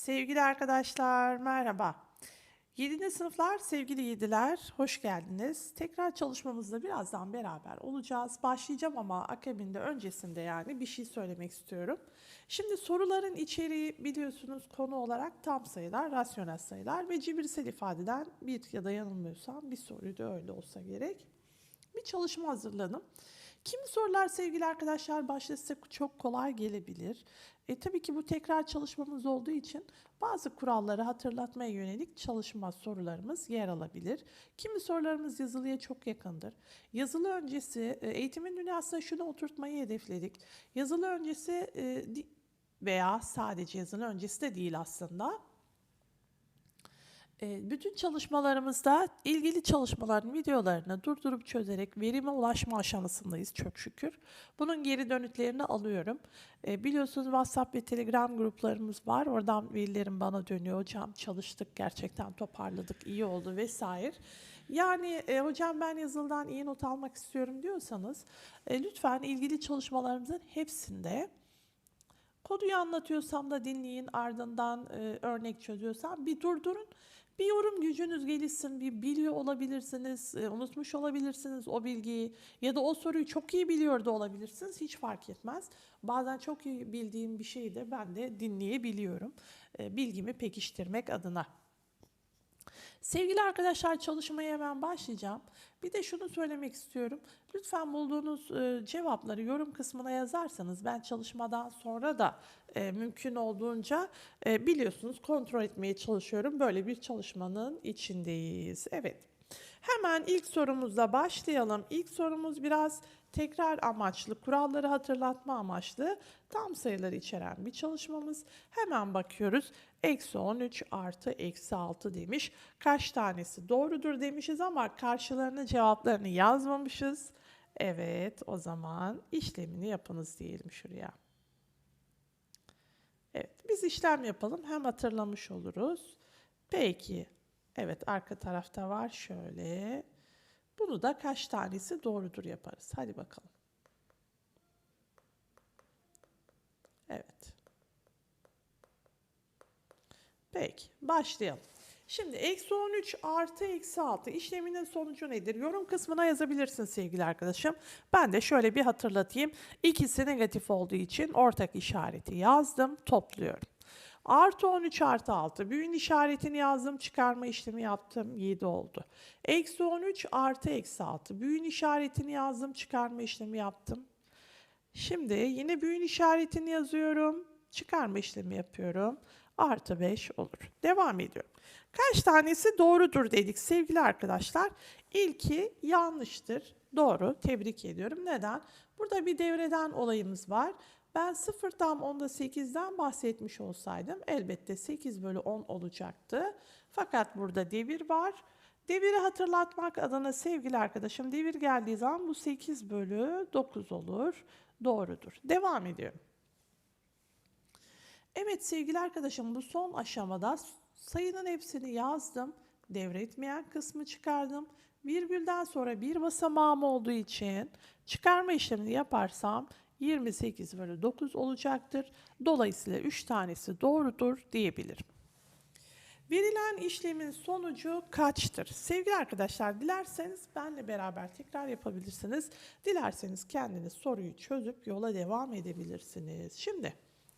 Sevgili arkadaşlar, merhaba. 7. sınıflar, sevgili 7'ler, hoş geldiniz. Tekrar çalışmamızda birazdan beraber olacağız. Başlayacağım ama akabinde, öncesinde yani bir şey söylemek istiyorum. Şimdi soruların içeriği biliyorsunuz konu olarak tam sayılar, rasyonel sayılar ve cebirsel ifadeden bir ya da yanılmıyorsam bir soruyu da öyle olsa gerek. Bir çalışma hazırladım. Kimi sorular sevgili arkadaşlar başta size çok kolay gelebilir. E, tabii ki bu tekrar çalışmamız olduğu için bazı kuralları hatırlatmaya yönelik çalışma sorularımız yer alabilir. Kimi sorularımız yazılıya çok yakındır. Yazılı öncesi e, eğitimin dünyasında şunu oturtmayı hedefledik. Yazılı öncesi e, veya sadece yazılı öncesi de değil aslında. E, Bütün çalışmalarımızda ilgili çalışmaların videolarını durdurup çözerek verime ulaşma aşamasındayız çok şükür. Bunun geri dönütlerini alıyorum. E, Biliyorsunuz WhatsApp ve Telegram gruplarımız var. Oradan velilerim bana dönüyor. Hocam çalıştık gerçekten toparladık iyi oldu vesaire. Yani e, hocam ben yazıldan iyi not almak istiyorum diyorsanız e, lütfen ilgili çalışmalarımızın hepsinde Koduyu anlatıyorsam da dinleyin ardından e, örnek çözüyorsam bir durdurun. Bir yorum gücünüz gelişsin, bir biliyor olabilirsiniz, e, unutmuş olabilirsiniz o bilgiyi ya da o soruyu çok iyi biliyor da olabilirsiniz. Hiç fark etmez. Bazen çok iyi bildiğim bir şeyi de ben de dinleyebiliyorum. E, bilgimi pekiştirmek adına. Sevgili arkadaşlar çalışmaya hemen başlayacağım. Bir de şunu söylemek istiyorum. Lütfen bulduğunuz e, cevapları yorum kısmına yazarsanız ben çalışmadan sonra da e, mümkün olduğunca e, biliyorsunuz kontrol etmeye çalışıyorum. Böyle bir çalışmanın içindeyiz. Evet. Hemen ilk sorumuzla başlayalım. İlk sorumuz biraz tekrar amaçlı, kuralları hatırlatma amaçlı tam sayıları içeren bir çalışmamız. Hemen bakıyoruz. Eksi 13 artı eksi 6 demiş. Kaç tanesi doğrudur demişiz ama karşılarına cevaplarını yazmamışız. Evet o zaman işlemini yapınız diyelim şuraya. Evet biz işlem yapalım hem hatırlamış oluruz. Peki evet arka tarafta var şöyle. Bunu da kaç tanesi doğrudur yaparız. Hadi bakalım. Evet. Peki başlayalım. Şimdi eksi 13 artı eksi 6 işleminin sonucu nedir? Yorum kısmına yazabilirsin sevgili arkadaşım. Ben de şöyle bir hatırlatayım. İkisi negatif olduğu için ortak işareti yazdım, topluyorum. Artı 13 artı 6. Büyün işaretini yazdım. Çıkarma işlemi yaptım. 7 oldu. Eksi 13 artı eksi 6. Büyün işaretini yazdım. Çıkarma işlemi yaptım. Şimdi yine büyün işaretini yazıyorum. Çıkarma işlemi yapıyorum. Artı 5 olur. Devam ediyorum. Kaç tanesi doğrudur dedik sevgili arkadaşlar. İlki yanlıştır. Doğru. Tebrik ediyorum. Neden? Burada bir devreden olayımız var. Ben 0 tam onda 8'den bahsetmiş olsaydım elbette 8 bölü 10 olacaktı. Fakat burada devir var. Deviri hatırlatmak adına sevgili arkadaşım devir geldiği zaman bu 8 bölü 9 olur. Doğrudur. Devam ediyorum. Evet sevgili arkadaşım bu son aşamada sayının hepsini yazdım. Devretmeyen kısmı çıkardım. Virgülden sonra bir basamağım olduğu için çıkarma işlemini yaparsam 28 bölü 9 olacaktır. Dolayısıyla 3 tanesi doğrudur diyebilirim. Verilen işlemin sonucu kaçtır? Sevgili arkadaşlar dilerseniz benle beraber tekrar yapabilirsiniz. Dilerseniz kendiniz soruyu çözüp yola devam edebilirsiniz. Şimdi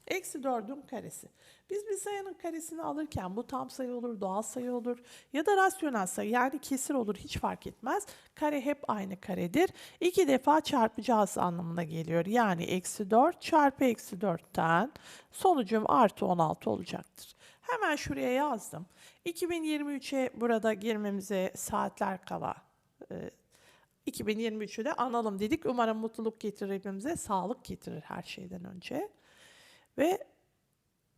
eksi 4'ün karesi. Biz bir sayının karesini alırken bu tam sayı olur, doğal sayı olur ya da rasyonel sayı yani kesir olur hiç fark etmez. Kare hep aynı karedir. İki defa çarpacağız anlamına geliyor. Yani eksi 4 çarpı eksi 4'ten sonucum artı 16 olacaktır. Hemen şuraya yazdım. 2023'e burada girmemize saatler kala. Ee, 2023'ü de analım dedik. Umarım mutluluk getirir hepimize, sağlık getirir her şeyden önce. Ve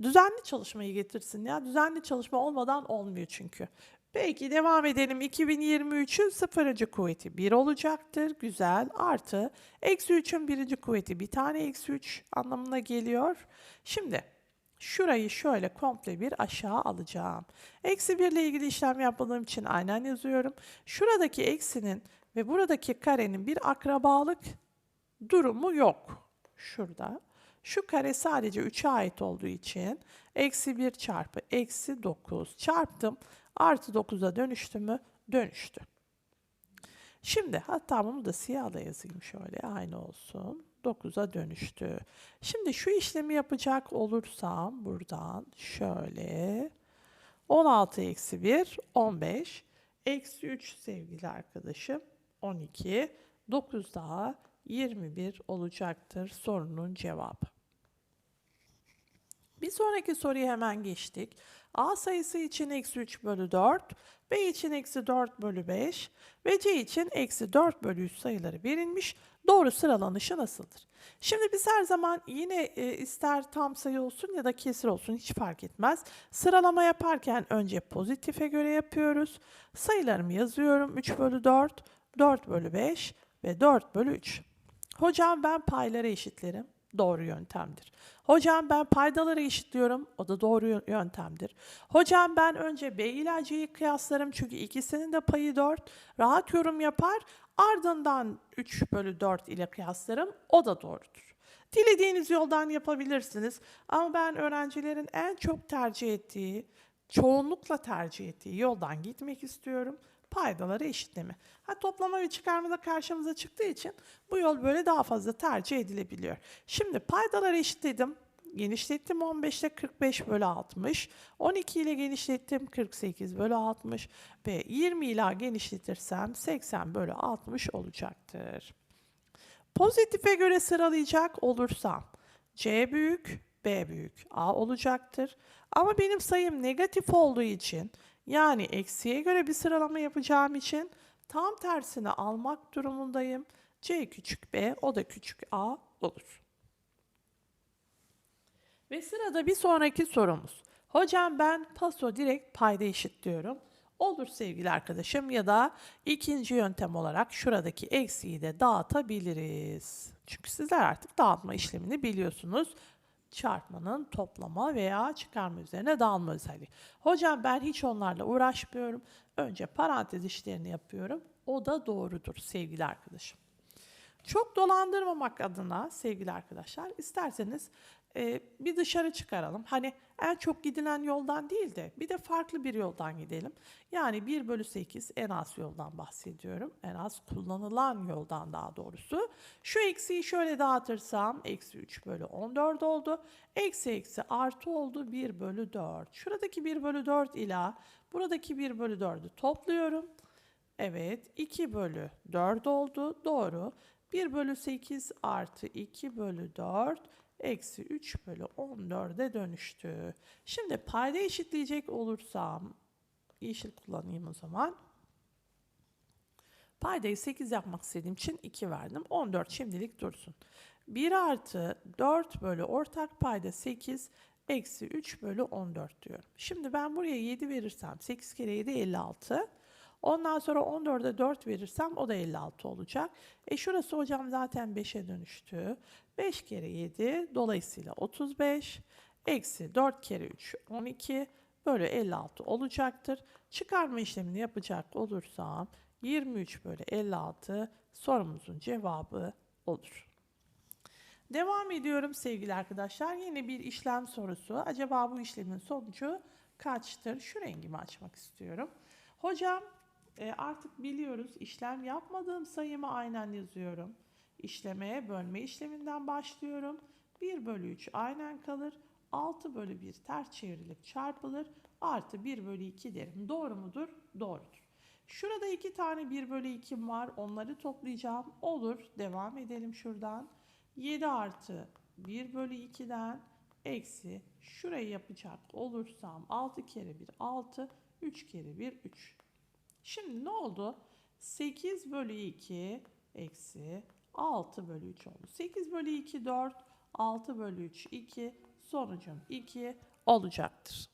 düzenli çalışmayı getirsin ya. Düzenli çalışma olmadan olmuyor çünkü. Peki devam edelim. 2023'ün sıfırıncı kuvveti 1 olacaktır. Güzel. Artı eksi 3'ün birinci kuvveti bir tane eksi 3 anlamına geliyor. Şimdi şurayı şöyle komple bir aşağı alacağım. Eksi 1 ile ilgili işlem yapmadığım için aynen yazıyorum. Şuradaki eksinin ve buradaki karenin bir akrabalık durumu yok. Şurada. Şu kare sadece 3'e ait olduğu için eksi 1 çarpı eksi 9 çarptım. Artı 9'a dönüştü mü? Dönüştü. Şimdi hatta bunu da siyahla yazayım şöyle aynı olsun. 9'a dönüştü. Şimdi şu işlemi yapacak olursam buradan şöyle 16 eksi 1 15 eksi 3 sevgili arkadaşım 12 9 daha 21 olacaktır sorunun cevabı. Bir sonraki soruya hemen geçtik. A sayısı için eksi 3 bölü 4, B için eksi 4 bölü 5 ve C için eksi 4 bölü 3 sayıları verilmiş. Doğru sıralanışı nasıldır? Şimdi biz her zaman yine e, ister tam sayı olsun ya da kesir olsun hiç fark etmez. Sıralama yaparken önce pozitife göre yapıyoruz. Sayılarımı yazıyorum. 3 bölü 4, 4 bölü 5 ve 4 bölü 3. Hocam ben payları eşitlerim. Doğru yöntemdir. Hocam ben paydaları eşitliyorum. O da doğru yö- yöntemdir. Hocam ben önce B ile C'yi kıyaslarım çünkü ikisinin de payı 4. Rahat yorum yapar. Ardından 3 bölü 4 ile kıyaslarım. O da doğrudur. Dilediğiniz yoldan yapabilirsiniz. Ama ben öğrencilerin en çok tercih ettiği, çoğunlukla tercih ettiği yoldan gitmek istiyorum. Paydaları eşitleme. Ha, toplama ve çıkarma da karşımıza çıktığı için bu yol böyle daha fazla tercih edilebiliyor. Şimdi paydaları eşitledim. Genişlettim 15 ile 45 bölü 60. 12 ile genişlettim 48 bölü 60. Ve 20 ile genişletirsem 80 bölü 60 olacaktır. Pozitife göre sıralayacak olursam C büyük, B büyük, A olacaktır. Ama benim sayım negatif olduğu için yani eksiye göre bir sıralama yapacağım için tam tersini almak durumundayım. C küçük B, o da küçük A olur. Ve sırada bir sonraki sorumuz. Hocam ben paso direkt payda eşitliyorum. Olur sevgili arkadaşım ya da ikinci yöntem olarak şuradaki eksiği de dağıtabiliriz. Çünkü sizler artık dağıtma işlemini biliyorsunuz. Çarpmanın toplama veya çıkarma üzerine dağılma özelliği. Hocam ben hiç onlarla uğraşmıyorum. Önce parantez işlerini yapıyorum. O da doğrudur sevgili arkadaşım. Çok dolandırmamak adına sevgili arkadaşlar isterseniz e, bir dışarı çıkaralım. Hani en çok gidilen yoldan değil de bir de farklı bir yoldan gidelim. Yani 1 bölü 8 en az yoldan bahsediyorum. En az kullanılan yoldan daha doğrusu. Şu eksiği şöyle dağıtırsam eksi 3 bölü 14 oldu. Eksi eksi artı oldu 1 bölü 4. Şuradaki 1 bölü 4 ila buradaki 1 bölü 4'ü topluyorum. Evet 2 bölü 4 oldu. Doğru. 1 bölü 8 artı 2 bölü 4 eksi 3 bölü 14'e dönüştü. Şimdi payda eşitleyecek olursam yeşil kullanayım o zaman. Paydayı 8 yapmak istediğim için 2 verdim. 14 şimdilik dursun. 1 artı 4 bölü ortak payda 8 eksi 3 bölü 14 diyorum. Şimdi ben buraya 7 verirsem 8 kere 7 56. Ondan sonra 14'e 4 verirsem o da 56 olacak. E şurası hocam zaten 5'e dönüştü. 5 kere 7 dolayısıyla 35 eksi 4 kere 3 12 bölü 56 olacaktır. Çıkarma işlemini yapacak olursam 23 bölü 56 sorumuzun cevabı olur. Devam ediyorum sevgili arkadaşlar. Yine bir işlem sorusu. Acaba bu işlemin sonucu kaçtır? Şu rengimi açmak istiyorum. Hocam e, artık biliyoruz işlem yapmadığım sayımı aynen yazıyorum. İşlemeye bölme işleminden başlıyorum. 1 bölü 3 aynen kalır. 6 bölü 1 ters çevrilip çarpılır. Artı 1 bölü 2 derim. Doğru mudur? Doğrudur. Şurada iki tane 1 bölü 2 var. Onları toplayacağım. Olur. Devam edelim şuradan. 7 artı 1 bölü 2'den eksi şurayı yapacak olursam 6 kere 1 6 3 kere 1 3. Şimdi ne oldu? 8 bölü 2 eksi 6 bölü 3 oldu. 8 bölü 2 4, 6 bölü 3 2, sonucum 2 olacaktır.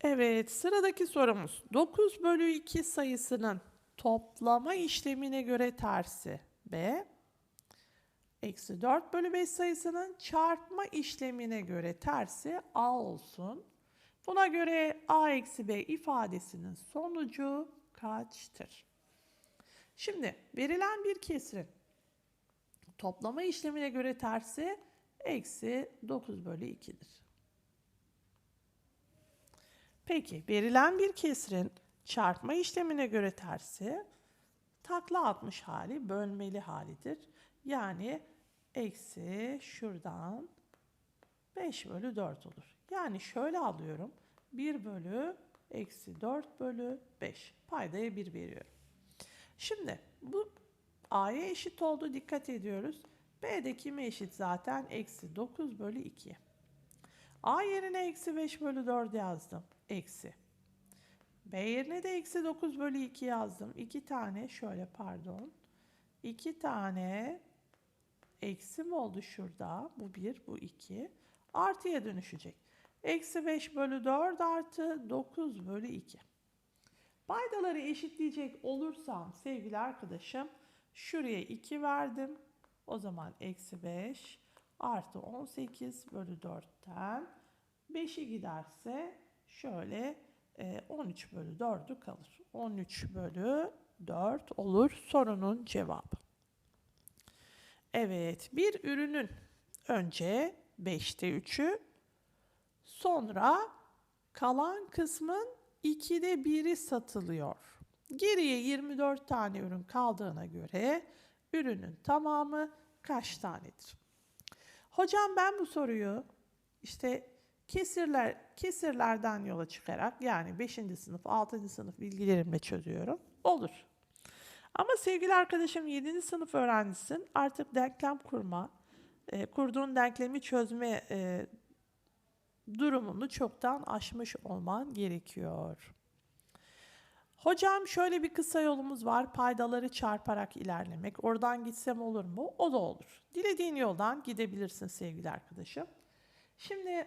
Evet sıradaki sorumuz 9 bölü 2 sayısının toplama işlemine göre tersi B. Eksi 4 bölü 5 sayısının çarpma işlemine göre tersi A olsun. Buna göre A eksi B ifadesinin sonucu kaçtır? Şimdi verilen bir kesirin Toplama işlemine göre tersi eksi 9 bölü 2'dir. Peki verilen bir kesirin çarpma işlemine göre tersi takla atmış hali bölmeli halidir. Yani eksi şuradan 5 bölü 4 olur. Yani şöyle alıyorum. 1 bölü eksi 4 bölü 5. Paydaya 1 veriyorum. Şimdi bu A'ya eşit oldu dikkat ediyoruz. B de kime eşit zaten? Eksi 9 bölü 2. A yerine eksi 5 bölü 4 yazdım. Eksi. B yerine de eksi 9 bölü 2 yazdım. 2 tane şöyle pardon. 2 tane eksi mi oldu şurada? Bu 1, bu 2. Artıya dönüşecek. Eksi 5 bölü 4 artı 9 bölü 2. Paydaları eşitleyecek olursam sevgili arkadaşım şuraya 2 verdim. O zaman eksi 5 artı 18 bölü 4'ten 5'i giderse şöyle e, 13 bölü 4'ü kalır. 13 bölü 4 olur sorunun cevabı. Evet bir ürünün önce 5'te 3'ü sonra kalan kısmın 2'de 1'i satılıyor. Geriye 24 tane ürün kaldığına göre ürünün tamamı kaç tanedir? Hocam ben bu soruyu işte kesirler kesirlerden yola çıkarak yani 5. sınıf, 6. sınıf bilgilerimle çözüyorum. Olur. Ama sevgili arkadaşım 7. sınıf öğrencisin. Artık denklem kurma, e, kurduğun denklemi çözme e, durumunu çoktan aşmış olman gerekiyor. Hocam şöyle bir kısa yolumuz var. Paydaları çarparak ilerlemek. Oradan gitsem olur mu? O da olur. Dilediğin yoldan gidebilirsin sevgili arkadaşım. Şimdi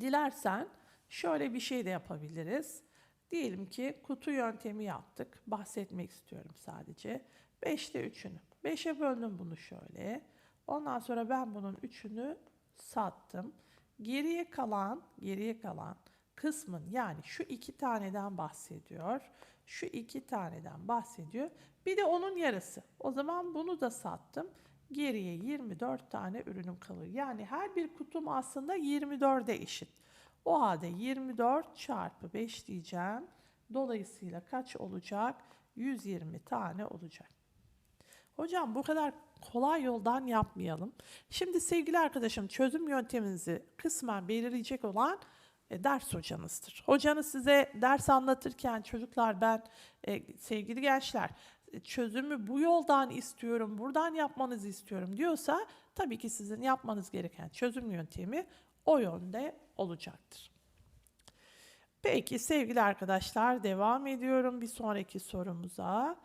dilersen şöyle bir şey de yapabiliriz. Diyelim ki kutu yöntemi yaptık. Bahsetmek istiyorum sadece. 5'te 3'ünü. 5'e böldüm bunu şöyle. Ondan sonra ben bunun 3'ünü sattım. Geriye kalan, geriye kalan kısmın yani şu iki taneden bahsediyor. Şu iki taneden bahsediyor. Bir de onun yarısı. O zaman bunu da sattım. Geriye 24 tane ürünüm kalır. Yani her bir kutum aslında 24'e eşit. O halde 24 çarpı 5 diyeceğim. Dolayısıyla kaç olacak? 120 tane olacak. Hocam bu kadar kolay yoldan yapmayalım. Şimdi sevgili arkadaşım çözüm yönteminizi kısmen belirleyecek olan e, ders hocanızdır. Hocanız size ders anlatırken çocuklar ben e, sevgili gençler e, çözümü bu yoldan istiyorum, buradan yapmanızı istiyorum diyorsa tabii ki sizin yapmanız gereken çözüm yöntemi o yönde olacaktır. Peki sevgili arkadaşlar devam ediyorum bir sonraki sorumuza.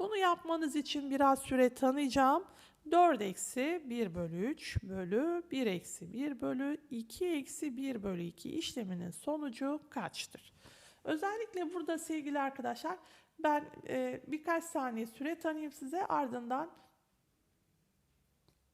Bunu yapmanız için biraz süre tanıyacağım. 4 eksi 1 bölü 3 bölü 1 eksi 1 bölü 2 eksi 1 bölü 2 işleminin sonucu kaçtır? Özellikle burada sevgili arkadaşlar ben e, birkaç saniye süre tanıyayım size ardından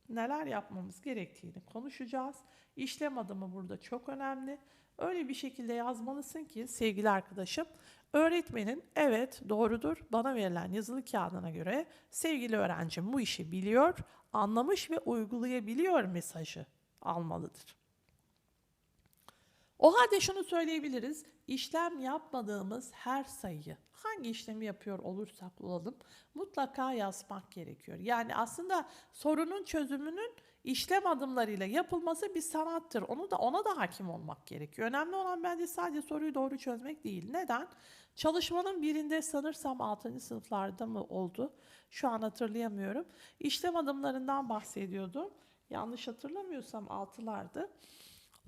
neler yapmamız gerektiğini konuşacağız. İşlem adımı burada çok önemli. Öyle bir şekilde yazmalısın ki sevgili arkadaşım öğretmenin evet doğrudur bana verilen yazılı kağıdına göre sevgili öğrencim bu işi biliyor, anlamış ve uygulayabiliyor mesajı almalıdır. O halde şunu söyleyebiliriz. İşlem yapmadığımız her sayıyı hangi işlemi yapıyor olursak olalım mutlaka yazmak gerekiyor. Yani aslında sorunun çözümünün işlem adımlarıyla yapılması bir sanattır. Onu da ona da hakim olmak gerekiyor. Önemli olan bence sadece soruyu doğru çözmek değil. Neden? Çalışmanın birinde sanırsam 6. sınıflarda mı oldu? Şu an hatırlayamıyorum. İşlem adımlarından bahsediyordum. Yanlış hatırlamıyorsam 6'lardı.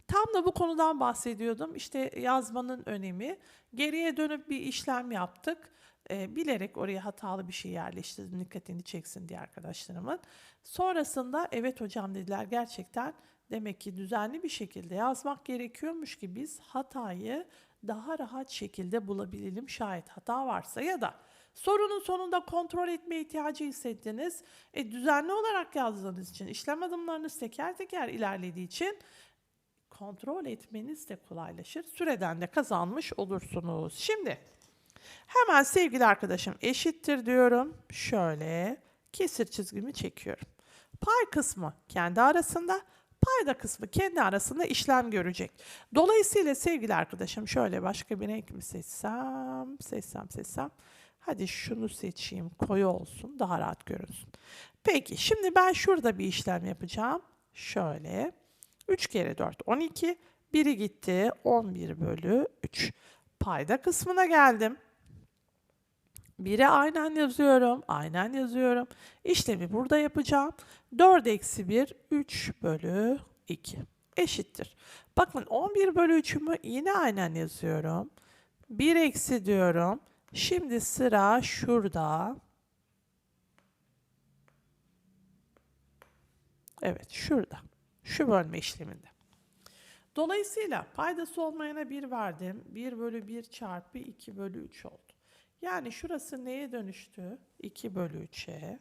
Tam da bu konudan bahsediyordum. İşte yazmanın önemi. Geriye dönüp bir işlem yaptık. E, bilerek oraya hatalı bir şey yerleştirdim dikkatini çeksin diye arkadaşlarımın. Sonrasında evet hocam dediler gerçekten demek ki düzenli bir şekilde yazmak gerekiyormuş ki biz hatayı daha rahat şekilde bulabilelim şayet hata varsa ya da sorunun sonunda kontrol etme ihtiyacı hissettiniz. E, düzenli olarak yazdığınız için işlem adımlarınız teker teker ilerlediği için kontrol etmeniz de kolaylaşır. Süreden de kazanmış olursunuz. Şimdi hemen sevgili arkadaşım eşittir diyorum. Şöyle kesir çizgimi çekiyorum. Pay kısmı kendi arasında, payda kısmı kendi arasında işlem görecek. Dolayısıyla sevgili arkadaşım şöyle başka bir renk mi seçsem, seçsem, seçsem. Hadi şunu seçeyim, koyu olsun, daha rahat görünsün. Peki, şimdi ben şurada bir işlem yapacağım. Şöyle, 3 kere 4, 12. Biri gitti, 11 bölü 3. Payda kısmına geldim. Biri aynen yazıyorum, aynen yazıyorum. İşlemi burada yapacağım. 4 eksi 1, 3 bölü 2 eşittir. Bakın 11 bölü 3'ümü yine aynen yazıyorum. 1 eksi diyorum. Şimdi sıra şurada. Evet şurada. Şu bölme işleminde. Dolayısıyla paydası olmayana 1 verdim. 1 bölü 1 çarpı 2 bölü 3 oldu. Yani şurası neye dönüştü? 2 bölü 3'e.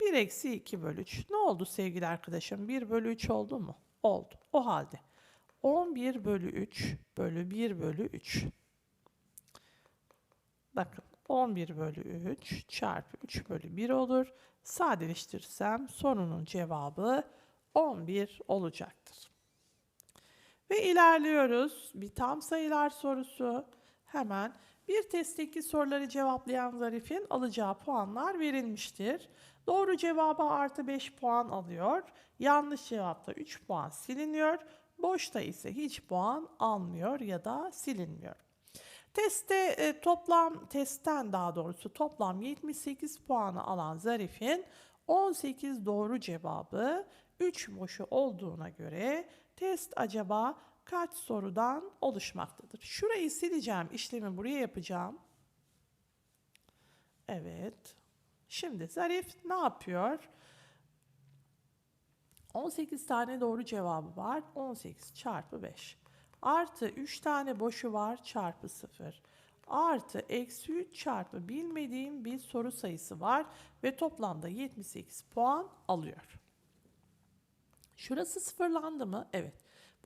1 eksi 2 bölü 3. Ne oldu sevgili arkadaşım? 1 bölü 3 oldu mu? Oldu. O halde 11 bölü 3 bölü 1 bölü 3. Bakın 11 bölü 3 çarpı 3 bölü 1 olur. Sadeleştirirsem sorunun cevabı 11 olacaktır. Ve ilerliyoruz. Bir tam sayılar sorusu. Hemen bir testteki soruları cevaplayan Zarif'in alacağı puanlar verilmiştir. Doğru cevaba artı 5 puan alıyor. Yanlış cevapta 3 puan siliniyor. Boşta ise hiç puan almıyor ya da silinmiyor. Testte e, toplam testten daha doğrusu toplam 78 puanı alan Zarif'in 18 doğru cevabı 3 boşu olduğuna göre test acaba kaç sorudan oluşmaktadır? Şurayı sileceğim, işlemi buraya yapacağım. Evet. Şimdi Zarif ne yapıyor? 18 tane doğru cevabı var. 18 çarpı 5. Artı 3 tane boşu var çarpı 0. Artı eksi 3 çarpı bilmediğim bir soru sayısı var. Ve toplamda 78 puan alıyor. Şurası sıfırlandı mı? Evet.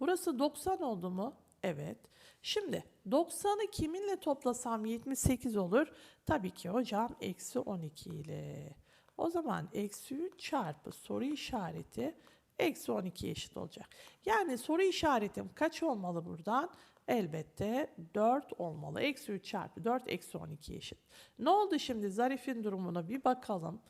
Burası 90 oldu mu? Evet. Şimdi 90'ı kiminle toplasam 78 olur? Tabii ki hocam eksi 12 ile. O zaman eksi 3 çarpı soru işareti eksi 12 eşit olacak. Yani soru işaretim kaç olmalı buradan? Elbette 4 olmalı. Eksi 3 çarpı 4 eksi 12 eşit. Ne oldu şimdi? Zarif'in durumuna bir bakalım.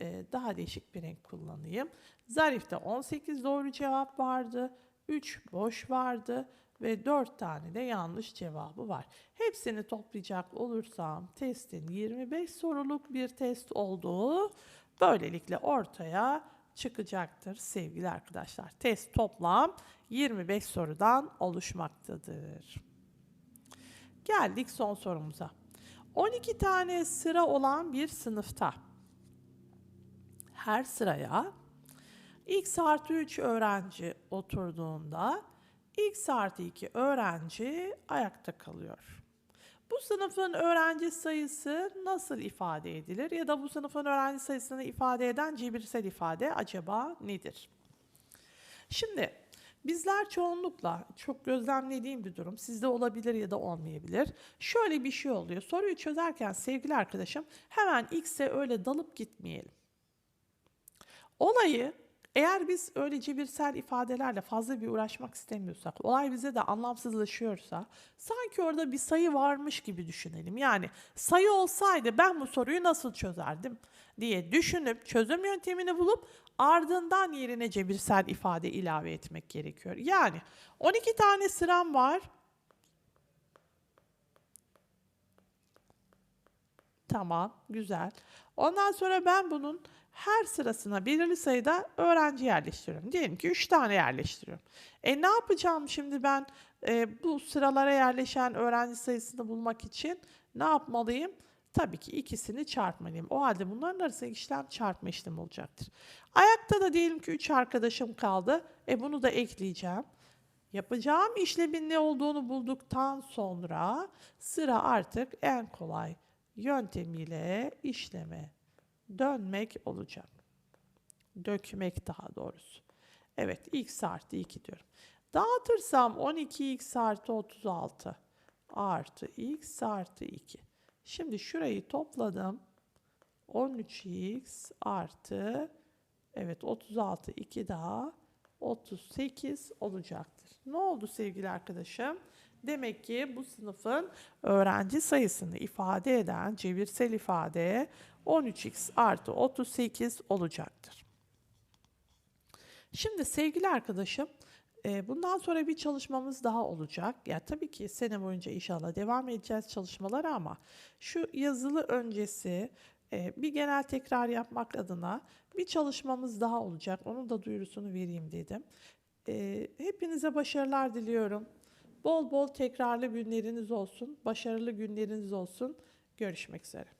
Ee, daha değişik bir renk kullanayım. Zarif'te 18 doğru cevap vardı. 3 boş vardı ve 4 tane de yanlış cevabı var. Hepsini toplayacak olursam testin 25 soruluk bir test olduğu böylelikle ortaya çıkacaktır sevgili arkadaşlar. Test toplam 25 sorudan oluşmaktadır. Geldik son sorumuza. 12 tane sıra olan bir sınıfta her sıraya x artı 3 öğrenci oturduğunda x artı 2 öğrenci ayakta kalıyor. Bu sınıfın öğrenci sayısı nasıl ifade edilir ya da bu sınıfın öğrenci sayısını ifade eden cebirsel ifade acaba nedir? Şimdi bizler çoğunlukla çok gözlemlediğim bir durum sizde olabilir ya da olmayabilir. Şöyle bir şey oluyor. Soruyu çözerken sevgili arkadaşım hemen x'e öyle dalıp gitmeyelim. Olayı eğer biz öyle cebirsel ifadelerle fazla bir uğraşmak istemiyorsak, olay bize de anlamsızlaşıyorsa, sanki orada bir sayı varmış gibi düşünelim. Yani sayı olsaydı ben bu soruyu nasıl çözerdim diye düşünüp çözüm yöntemini bulup ardından yerine cebirsel ifade ilave etmek gerekiyor. Yani 12 tane sıram var. Tamam, güzel. Ondan sonra ben bunun her sırasına belirli sayıda öğrenci yerleştiriyorum. Diyelim ki 3 tane yerleştiriyorum. E ne yapacağım şimdi ben e, bu sıralara yerleşen öğrenci sayısını bulmak için ne yapmalıyım? Tabii ki ikisini çarpmalıyım. O halde bunların arasında işlem çarpma işlemi olacaktır. Ayakta da diyelim ki 3 arkadaşım kaldı. E bunu da ekleyeceğim. Yapacağım işlemin ne olduğunu bulduktan sonra sıra artık en kolay yöntemiyle işleme dönmek olacak. Dökmek daha doğrusu. Evet x artı 2 diyorum. Dağıtırsam 12x artı 36 artı x artı 2. Şimdi şurayı topladım. 13x artı evet 36 2 daha 38 olacaktır. Ne oldu sevgili arkadaşım? Demek ki bu sınıfın öğrenci sayısını ifade eden cebirsel ifade 13x artı 38 olacaktır. Şimdi sevgili arkadaşım, e, bundan sonra bir çalışmamız daha olacak. Ya tabii ki sene boyunca inşallah devam edeceğiz çalışmalara ama şu yazılı öncesi e, bir genel tekrar yapmak adına bir çalışmamız daha olacak. Onun da duyurusunu vereyim dedim. E, hepinize başarılar diliyorum. Bol bol tekrarlı günleriniz olsun, başarılı günleriniz olsun. Görüşmek üzere.